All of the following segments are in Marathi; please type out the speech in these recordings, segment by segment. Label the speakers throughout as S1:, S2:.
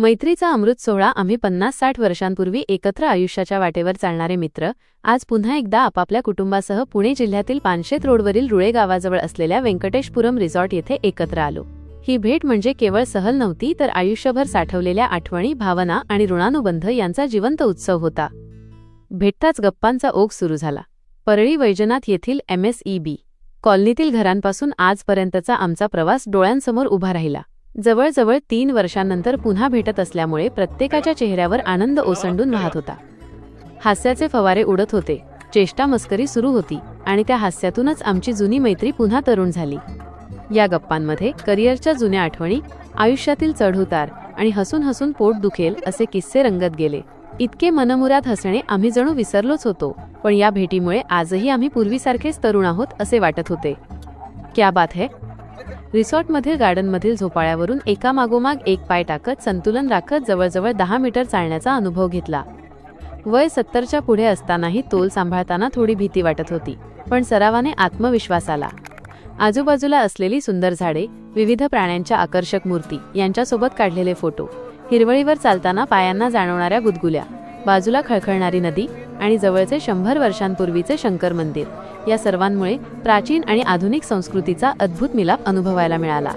S1: मैत्रीचा अमृत सोहळा आम्ही पन्नास साठ वर्षांपूर्वी एकत्र आयुष्याच्या वाटेवर चालणारे मित्र आज पुन्हा एकदा आपापल्या कुटुंबासह पुणे जिल्ह्यातील पानशेत रोडवरील रुळे गावाजवळ असलेल्या व्यंकटेशपुरम रिसॉर्ट येथे एकत्र आलो. ही भेट म्हणजे केवळ सहल नव्हती तर आयुष्यभर साठवलेल्या आठवणी भावना आणि ऋणानुबंध यांचा जिवंत उत्सव होता. भेटताच गप्पांचा ओघ सुरू झाला. परळी वैजनाथ येथील एमएसईबी कॉलनीतील घरांपासून आजपर्यंतचा आमचा प्रवास डोळ्यांसमोर उभा राहिला. जवळजवळ तीन वर्षांनंतर पुन्हा भेटत असल्यामुळे प्रत्येकाच्या चेहऱ्यावर आनंद ओसंडून वाहत होता. हास्याचे फवारे उडत होते. चेष्टा मस्करी सुरू होती आणि त्या हास्यातूनच आमची जुनी मैत्री पुन्हा तरुण झाली. या गप्पांमध्ये करिअरच्या जुन्या आठवणी आयुष्यातील चढउतार आणि हसून हसून पोट दुखेल असे किस्से रंगत गेले. इतके मनमुरात हसणे आम्ही जणू विसरलोच होतो पण या भेटीमुळे आजही आम्ही पूर्वीसारखेच तरुण आहोत असे वाटत होते. क्या बात है? रिसॉर्टमधील गार्डनमधील झोपाळ्यावरून एका मागोमाग एक पाय टाकत संतुलन राखत जवळजवळ दहा मीटर चालण्याचा अनुभव घेतला. वय सत्तरच्या पुढे असतानाही तोल सांभाळताना थोडी भीती वाटत होती पण सरावाने आत्मविश्वास आला. आजूबाजूला असलेली सुंदर झाडे विविध प्राण्यांच्या आकर्षक मूर्ती यांच्यासोबत काढलेले फोटो हिरवळीवर चालताना पायांना जाणवणाऱ्या गुदगुल्या बाजूला खळखळणारी नदी आणि जवळचे शंभर वर्षांपूर्वीचे शंकर मंदिर. या सर्वांमुळे प्राचीन आणि आधुनिक संस्कृतीचा अद्भुत मिलाप अनुभवायला मिळाला.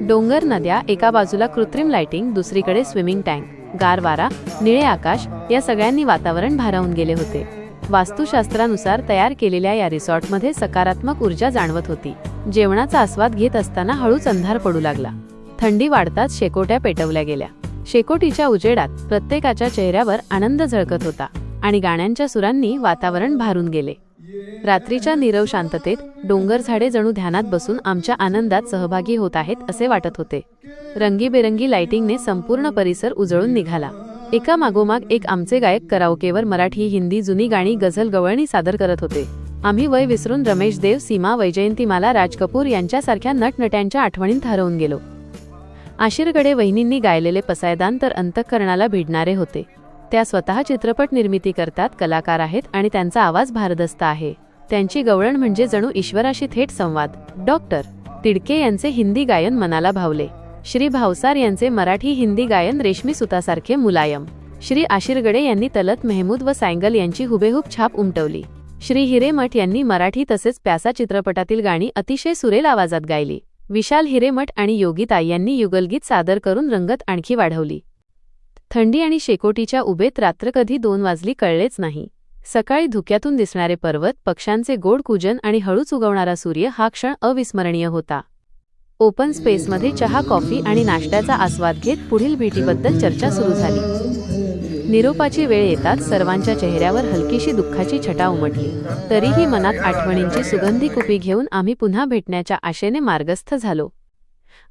S1: डोंगर नद्या एका बाजूला कृत्रिम लाइटिंग दुसरीकडे स्विमिंग टँक गार वारा निळे आकाश या सगळ्यांनी वातावरण भारावून गेले होते. वास्तुशास्त्रानुसार तयार केलेल्या या रिसॉर्टमध्ये सकारात्मक ऊर्जा जाणवत होती. जेवणाचा आस्वाद घेत असताना हळूच अंधार पडू लागला. थंडी वाढताच शेकोट्या पेटवल्या गेल्या. शेकोटीच्या उजेडात प्रत्येकाच्या चेहऱ्यावर आनंद झळकत होता. आणि गाण्यांच्या सुरांनी वातावरण भारून गेले. रात्रीच्या नीरव शांततेत डोंगर झाडे जणू ध्यानात बसून आमच्या आनंदात सहभागी होत आहेत असे वाटत होते. रंगीबेरंगी लाइटिंगने संपूर्ण परिसर उजळून निघाला. एका मागोमाग एक आमचे गायक कराओकेवर मराठी हिंदी जुनी गाणी गझल गवळणी सादर करत होते. आम्ही वय विसरून रमेश देव सीमा वैजयंतीमाला राज कपूर यांच्यासारख्या नटनट्यांच्या आठवणींत हरवून गेलो. आशिरगडे वहिनींनी गायलेले पसायदान तर अंतःकरणाला भिडणारे होते. त्या स्वतः चित्रपट निर्मिती करतात कलाकार आहेत आणि त्यांचा आवाज भारदस्त आहे. त्यांची गवळण म्हणजे जणू ईश्वराशी थेट संवाद. डॉक्टर तिडके यांचे हिंदी गायन मनाला भावले. श्री भावसार यांचे मराठी हिंदी गायन रेशमी सुतासारखे मुलायम. श्री आशिरगडे यांनी तलत मेहमूद व सायंगल यांची हुबेहूब छाप उमटवली. श्री हिरेमठ यांनी मराठी तसेच प्यासा चित्रपटातील गाणी अतिशय सुरेल आवाजात गायली. विशाल हिरेमठ आणि योगिता यांनी युगलगीत सादर करून रंगत आणखी वाढवली. थंडी आणि शेकोटीच्या उभेत रात्र कधी दोन वाजली कळलेच नाही. सकाळी धुक्यातून दिसणारे पर्वत पक्ष्यांचे गोड कुजन आणि हळूच उगवणारा सूर्य हा क्षण अविस्मरणीय होता. ओपन स्पेसमध्ये चहा कॉफी आणि नाश्त्याचा आस्वाद घेत पुढील भेटीबद्दल चर्चा सुरू झाली. निरोपाची वेळ येताच सर्वांच्या चेहऱ्यावर हलकीशी दुःखाची छटा उमटली. तरीही मनात आठवणींची सुगंधी कुपी घेऊन आम्ही पुन्हा भेटण्याच्या आशेने मार्गस्थ झालो.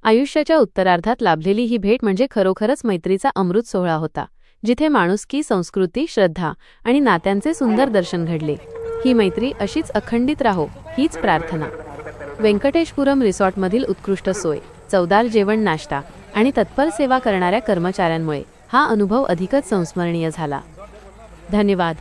S1: आयुष्याच्या उत्तरार्धात लाभलेली ही भेट म्हणजे खरोखरच मैत्रीचा अमृत सोहळा होता जिथे माणुसकी संस्कृती श्रद्धा आणि नात्यांचे सुंदर दर्शन घडले. ही मैत्री अशीच अखंडित राहो हीच प्रार्थना. व्यंकटेशपुरम रिसॉर्टमधील उत्कृष्ट सोय चवदार जेवण नाश्ता आणि तत्पर सेवा करणाऱ्या कर्मचाऱ्यांमुळे हा अनुभव अधिकच संस्मरणीय झाला. धन्यवाद.